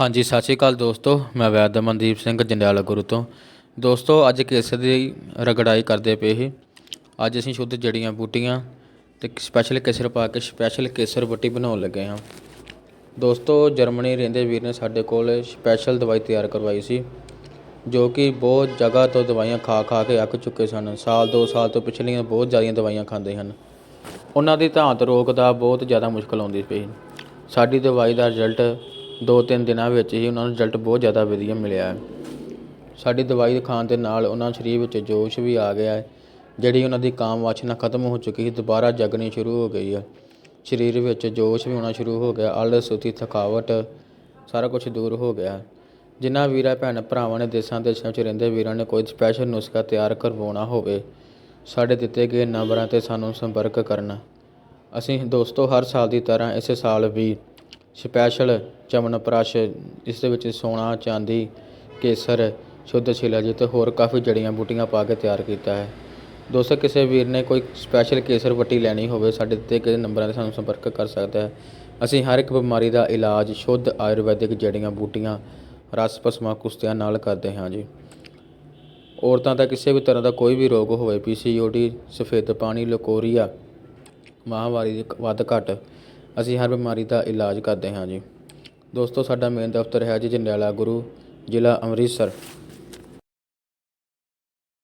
ਹਾਂਜੀ, ਸਤਿ ਸ਼੍ਰੀ ਅਕਾਲ ਦੋਸਤੋ, ਮੈਂ ਵੈਦ ਮਨਦੀਪ ਸਿੰਘ, ਜੰਡਿਆਲਾ ਗੁਰੂ ਤੋਂ। ਦੋਸਤੋ, ਅੱਜ ਕੇਸਰ ਦੀ ਰਗੜਾਈ ਕਰਦੇ ਪਏ ਸੀ। ਅੱਜ ਅਸੀਂ ਸ਼ੁੱਧ ਜੜੀਆਂ ਬੂਟੀਆਂ ਤੇ ਸਪੈਸ਼ਲ ਕੇਸਰ ਪਾ ਕੇ ਸਪੈਸ਼ਲ ਕੇਸਰ ਬੱਟੀ ਬਣਾਉਣ ਲੱਗੇ ਹਾਂ। ਦੋਸਤੋ, ਜਰਮਨੀ ਰਹਿੰਦੇ ਵੀਰ ਨੇ ਸਾਡੇ ਕੋਲ ਸਪੈਸ਼ਲ ਦਵਾਈ ਤਿਆਰ ਕਰਵਾਈ ਸੀ, ਜੋ ਕਿ ਬਹੁਤ ਜਗ੍ਹਾ ਤੋਂ ਦਵਾਈਆਂ ਖਾ ਖਾ ਕੇ ਅੱਕ ਚੁੱਕੇ ਸਨ। ਸਾਲ ਦੋ ਸਾਲ ਤੋਂ ਪਿਛਲੀਆਂ ਬਹੁਤ ਜ਼ਿਆਦੀਆਂ ਦਵਾਈਆਂ ਖਾਂਦੇ ਹਨ। ਉਹਨਾਂ ਦੀ ਧਾਂਤ ਰੋਗ ਦਾ ਬਹੁਤ ਜ਼ਿਆਦਾ ਮੁਸ਼ਕਲ ਆਉਂਦੀ ਪਈ। ਸਾਡੀ ਦਵਾਈ ਦਾ ਰਿਜ਼ਲਟ ਦੋ ਤਿੰਨ ਦਿਨਾਂ ਵਿੱਚ ਹੀ ਉਹਨਾਂ ਨੂੰ ਰਿਜ਼ਲਟ ਬਹੁਤ ਜ਼ਿਆਦਾ ਵਧੀਆ ਮਿਲਿਆ ਹੈ। ਸਾਡੀ ਦਵਾਈ ਖਾਣ ਦੇ ਨਾਲ ਉਹਨਾਂ ਸਰੀਰ ਵਿੱਚ ਜੋਸ਼ ਵੀ ਆ ਗਿਆ ਹੈ, ਜਿਹੜੀ ਉਹਨਾਂ ਦੀ ਕਾਮ ਵਾਸ਼ਨਾ ਖਤਮ ਹੋ ਚੁੱਕੀ ਸੀ, ਦੁਬਾਰਾ ਜਗਣੀ ਸ਼ੁਰੂ ਹੋ ਗਈ ਹੈ। ਸਰੀਰ ਵਿੱਚ ਜੋਸ਼ ਵੀ ਆਉਣਾ ਸ਼ੁਰੂ ਹੋ ਗਿਆ ਆਲਸ ਸੁਤੀ, ਥਕਾਵਟ, ਸਾਰਾ ਕੁਝ ਦੂਰ ਹੋ ਗਿਆ ਜਿਨ੍ਹਾਂ ਵੀਰਾਂ ਭੈਣ ਭਰਾਵਾਂ ਨੇ ਦੇਸ਼ਾਂ ਦੇਸ਼ਾਂ 'ਚ ਰਹਿੰਦੇ ਵੀਰਾਂ ਨੇ ਕੋਈ ਸਪੈਸ਼ਲ ਨੁਸਖਾ ਤਿਆਰ ਕਰਵਾਉਣਾ ਹੋਵੇ, ਸਾਡੇ ਦਿੱਤੇ ਗਏ ਨੰਬਰਾਂ ਤੇ ਸਾਨੂੰ ਸੰਪਰਕ ਕਰਨਾ। ਅਸੀਂ ਦੋਸਤੋ, ਹਰ ਸਾਲ ਦੀ ਤਰ੍ਹਾਂ ਇਸੇ ਸਾਲ ਵੀ ਸਪੈਸ਼ਲ ਚਮਨਪ੍ਰਸ਼ ਇਸ ਦੇ ਵਿੱਚ ਸੋਨਾ, ਚਾਂਦੀ, ਕੇਸਰ, ਸ਼ੁੱਧ ਸ਼ਿਲਾਜੀਤ ਅਤੇ ਹੋਰ ਕਾਫੀ ਜੜੀਆਂ ਬੂਟੀਆਂ ਪਾ ਕੇ ਤਿਆਰ ਕੀਤਾ ਹੈ। ਦੋਸਤੋ, ਕਿਸੇ ਵੀਰ ਨੇ ਕੋਈ ਸਪੈਸ਼ਲ ਕੇਸਰ ਵੱਟੀ ਲੈਣੀ ਹੋਵੇ, ਸਾਡੇ ਦਿੱਤੇ ਗਏ ਨੰਬਰਾਂ ਤੇ ਸਾਨੂੰ ਸੰਪਰਕ ਕਰ ਸਕਦਾ ਹੈ। ਅਸੀਂ ਹਰ ਇੱਕ ਬਿਮਾਰੀ ਦਾ ਇਲਾਜ ਸ਼ੁੱਧ ਆਯੁਰਵੈਦਿਕ ਜੜੀਆਂ ਬੂਟੀਆਂ, ਰਸ, ਭਸਮਾਂ, ਕੁਸ਼ਤਿਆਂ ਨਾਲ ਕਰਦੇ ਹਾਂ ਜੀ। ਔਰਤਾਂ ਦਾ ਕਿਸੇ ਵੀ ਤਰ੍ਹਾਂ ਦਾ ਕੋਈ ਵੀ ਰੋਗ ਹੋਵੇ ਪੀਸੀਓਡੀ ਸਫੇਦ ਪਾਣੀ, ਲਕੋਰੀਆ, ਮਾਹਵਾਰੀ ਦੀ ਵੱਧ ਘੱਟ ਅਸੀਂ ਹਰ ਬਿਮਾਰੀ ਦਾ ਇਲਾਜ ਕਰਦੇ ਹਾਂ ਜੀ। ਦੋਸਤੋ, ਸਾਡਾ ਮੇਨ ਦਫ਼ਤਰ ਹੈ ਜੀ ਜੰਡਿਆਲਾ ਗੁਰੂ ਜ਼ਿਲ੍ਹਾ ਅੰਮ੍ਰਿਤਸਰ।